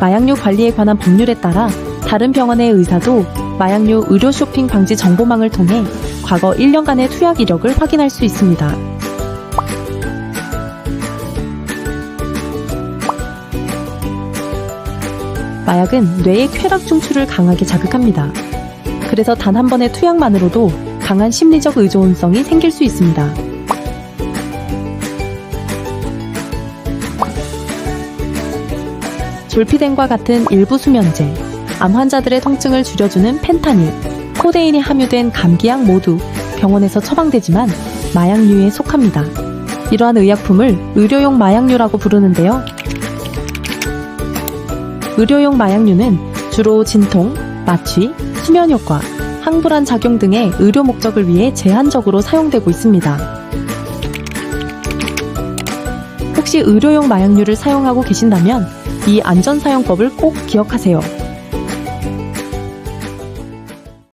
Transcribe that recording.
마약류 관리에 관한 법률에 따라 다른 병원의 의사도 마약류 의료 쇼핑 방지 정보망을 통해 과거 1년간의 투약 이력을 확인할 수 있습니다. 마약은 뇌의 쾌락 중추를 강하게 자극합니다. 그래서 단 한 번의 투약만으로도 강한 심리적 의존성이 생길 수 있습니다. 졸피뎀과 같은 일부 수면제, 암 환자들의 통증을 줄여주는 펜타닐, 코데인이 함유된 감기약 모두 병원에서 처방되지만 마약류에 속합니다. 이러한 의약품을 의료용 마약류라고 부르는데요. 의료용 마약류는 주로 진통, 마취, 수면 효과, 항불안 작용 등의 의료 목적을 위해 제한적으로 사용되고 있습니다. 혹시 의료용 마약류를 사용하고 계신다면 이 안전사용법을 꼭 기억하세요.